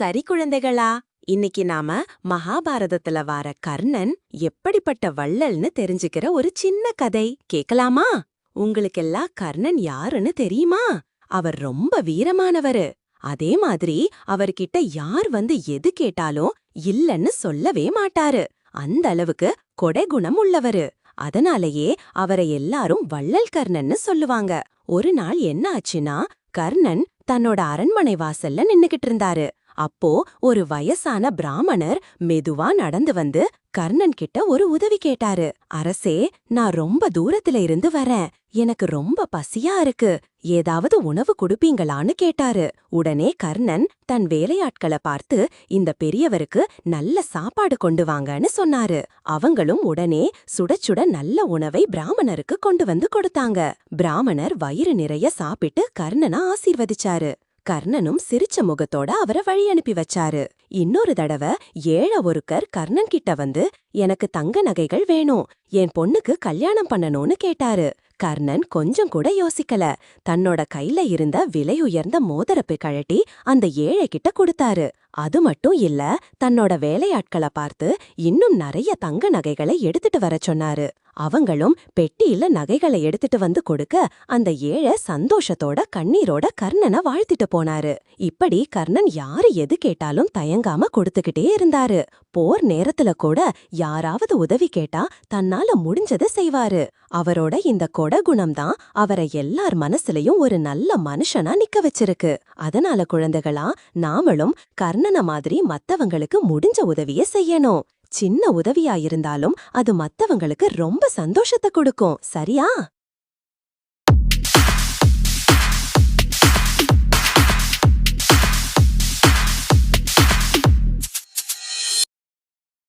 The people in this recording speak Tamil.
சரி குழந்தைகளா? இன்னைக்கு நாம மகாபாரதத்துல வார கர்ணன் எப்படிப்பட்ட வள்ளல்னு தெரிஞ்சுக்கிற ஒரு சின்ன கதை. கேக்கலாமா? உங்களுக்கெல்லாம் கர்ணன் யாருன்னு தெரியுமா? அவர் ரொம்ப வீரமானவரு. அதே மாதிரி அவர்கிட்ட யார் வந்து எது கேட்டாலும் இல்லன்னு சொல்லவே மாட்டாரு. அந்த அளவுக்கு கொடைகுணம் உள்ளவரு. அதனாலேயே அவரை எல்லாரும் வள்ளல் கர்ணன்னு சொல்லுவாங்க. ஒரு நாள் என்ன ஆச்சுன்னா கர்ணன் தன்னோட அரண்மனை வாசல்ல நின்னுகிட்டு இருந்தாரு. அப்போ ஒரு வயசான பிராமணர் மெதுவா நடந்து வந்து கர்ணன் கிட்ட ஒரு உதவி கேட்டாரு. அரசே நான் ரொம்ப தூரத்துல இருந்து வரேன். எனக்கு ரொம்ப பசியா இருக்கு. ஏதாவது உணவு கொடுப்பீங்களான்னு கேட்டாரு. உடனே கர்ணன் தன் வேலையாட்களை பார்த்து இந்த பெரியவருக்கு நல்ல சாப்பாடு கொண்டு வாங்கன்னு சொன்னாரு. அவங்களும் உடனே சுட சுட நல்ல உணவை பிராமணருக்கு கொண்டு வந்து கொடுத்தாங்க. பிராமணர் வயிறு நிறைய சாப்பிட்டு கர்ணனை ஆசீர்வதிச்சாரு. கர்ணனும் சிரிச்ச முகத்தோட அவரை வழி அனுப்பி வச்சாரு. இன்னொரு தடவை ஏழ ஒருக்கர் கர்ணன் கிட்ட வந்து எனக்கு தங்க நகைகள் வேணும். என் பொண்ணுக்கு கல்யாணம் பண்ணணும்னு கேட்டாரு. கர்ணன் கொஞ்சம் கூட யோசிக்கல. தன்னோட கையில இருந்த விலை உயர்ந்த மோதரப்பு கழட்டி அந்த ஏழை கிட்ட கொடுத்தாரு. அது மட்டும் இல்ல தன்னோட வேலையாட்களை பார்த்து இன்னும் நிறைய தங்க நகைகளை எடுத்துட்டு வர சொன்னாரு. அவங்களும் பெட்டியில நகைகளை எடுத்துட்டு வந்து கொடுக்க அந்த ஏழை சந்தோஷத்தோட கண்ணீரோட கர்ணனை வாழ்த்திட்டு போனாரு. இப்படி கர்ணன் யாரு எது கேட்டாலும் தயங்காம கொடுத்துக்கிட்டே இருந்தாரு. போர் நேரத்துல கூட யாராவது உதவி கேட்டா தன்னால முடிஞ்சதை செய்வாரு. அவரோட இந்த கொட குணம்தான் அவரை எல்லார் மனசுலயும் ஒரு நல்ல மனுஷனா நிக்க வச்சிருக்கு. அதனால குழந்தைகளா நாமளும் கர்ணன மாதிரி மத்தவங்களுக்கு முடிஞ்ச உதவிய செய்யணும். சின்ன உதவியா இருந்தாலும் அது மத்தவங்களுக்கு ரொம்ப சந்தோஷத்தை கொடுக்கும். சரியா?